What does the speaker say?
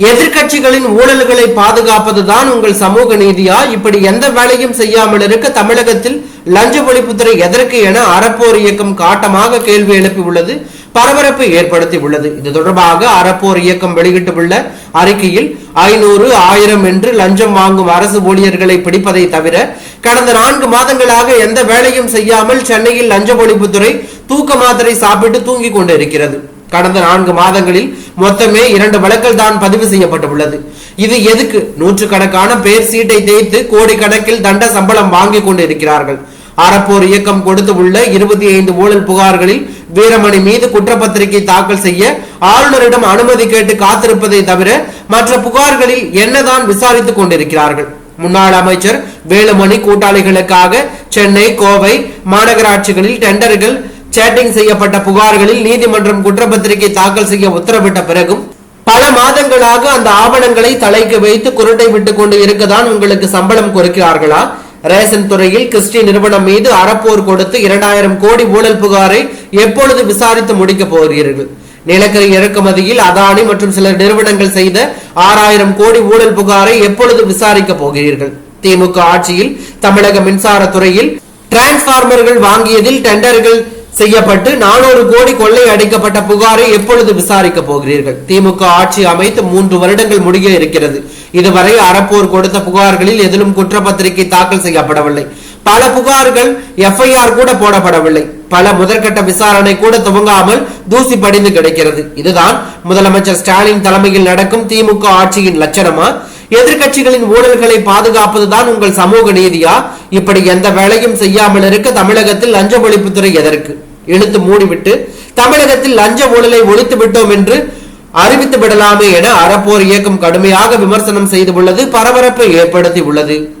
எதிர்க்கட்சிகளின் ஊழல்களை பாதுகாப்பதுதான் உங்கள் சமூக நீதியா? இப்படி எந்த வேலையும் செய்யாமல் இருக்க தமிழகத்தில் லஞ்ச ஒழிப்புத்துறை எதற்கு என அறப்போர் இயக்கம் காட்டமாக கேள்வி எழுப்பியுள்ளது பரபரப்பு ஏற்படுத்தி உள்ளது இது தொடர்பாக அறப்போர் இயக்கம் வெளியிட்டுள்ள அறிக்கையில் ஐநூறு ஆயிரம் என்று லஞ்சம் வாங்கும் அரசு ஊழியர்களை பிடிப்பதை தவிர கடந்த நான்கு மாதங்களாக எந்த வேலையும் செய்யாமல் சென்னையில் லஞ்ச ஒழிப்புத்துறை தூக்க மாத்திரை சாப்பிட்டு தூங்கிக் கொண்டிருக்கிறது. கடந்த நான்கு மாதங்களில் மொத்தமே இரண்டு வழக்கில் தான் பதிவு செய்யப்பட்டுள்ளது. இது எதுக்கு? நூற்றுக்கணக்கான பேர் சீட்டை தேய்த்து கோடிக்கணக்கில் தண்ட சம்பளம் வாங்கிக் கொண்டிருக்கிறார்கள். அறப்போர் இயக்கம் கொடுத்து உள்ள இருபத்தி ஐந்து ஊழல் புகார்களில் வீரமணி மீது குற்றப்பத்திரிகை தாக்கல் செய்ய ஆளுநரிடம் அனுமதி கேட்டு காத்திருப்பதை தவிர மற்ற புகார்களில் என்னதான் விசாரித்துக் கொண்டிருக்கிறார்கள்? முன்னாள் அமைச்சர் வேலுமணி கூட்டாளிகளுக்காக சென்னை கோவை மாநகராட்சிகளில் டெண்டர்கள் சேட்டிங் செய்யப்பட்ட புகார்களில் நீதிமன்றம் குற்றப்பத்திரிகை தாக்கல் செய்ய உத்தரவிட்ட பிறகும் பல மாதங்களாக அந்த ஆவணங்களை தலைக்கு வைத்து குருட்டை விட்டுக் கொண்டு இருக்கதான் உங்களுக்கு சம்பளம் கொடுக்கிறார்களா? ரேஷன் துறையில் கிறிஸ்டி நிறுவனம் மீது அறப்போர் கொடுத்து இரண்டாயிரம் கோடி ஊழல் புகாரை எப்பொழுது விசாரித்து முடிக்கப் போகிறீர்கள்? நிலக்கரி இறக்குமதியில் அதானி மற்றும் சில நிறுவனங்கள் செய்த ஆறாயிரம் கோடி ஊழல் புகாரை எப்பொழுது விசாரிக்க போகிறீர்கள்? திமுக ஆட்சியில் தமிழக மின்சார துறையில் டிரான்ஸ்பார்மர்கள் வாங்கியதில் டெண்டர்கள் செய்யப்பட்டு நானூறு கோடி கொள்ளை அடைக்கப்பட்ட புகாரை எப்பொழுது விசாரிக்க போகிறீர்கள்? திமுக ஆட்சி அமைத்து மூன்று வருடங்கள் முடிய இருக்கிறது. இதுவரை அறப்போர் கொடுத்த புகார்களில் எதிலும் குற்றப்பத்திரிகை தாக்கல் செய்யப்படவில்லை. பல புகார்கள் எஃப்ஐஆர் கூட போடப்படவில்லை. பல முதற்கட்ட விசாரணை கூட துவங்காமல் தூசி படிந்து கிடைக்கிறது. இதுதான் முதலமைச்சர் ஸ்டாலின் தலைமையில் நடக்கும் திமுக ஆட்சியின் லட்சணமா? எதிர்கட்சிகளின் ஊழல்களை பாதுகாப்பதுதான் உங்கள் சமூக நீதியா? இப்படி எந்த வேலையும் செய்யாமல் இருக்க தமிழகத்தில் லஞ்ச ஒழிப்புத்துறை எதற்கு? இழுத்து மூடிவிட்டு தமிழகத்தில் லஞ்ச ஊழலை ஒழித்து விட்டோம் என்று அறிவித்து விடலாமே என அறப்போர் இயக்கம் கடுமையாக விமர்சனம் செய்துள்ளது பரபரப்பை ஏற்படுத்தி உள்ளது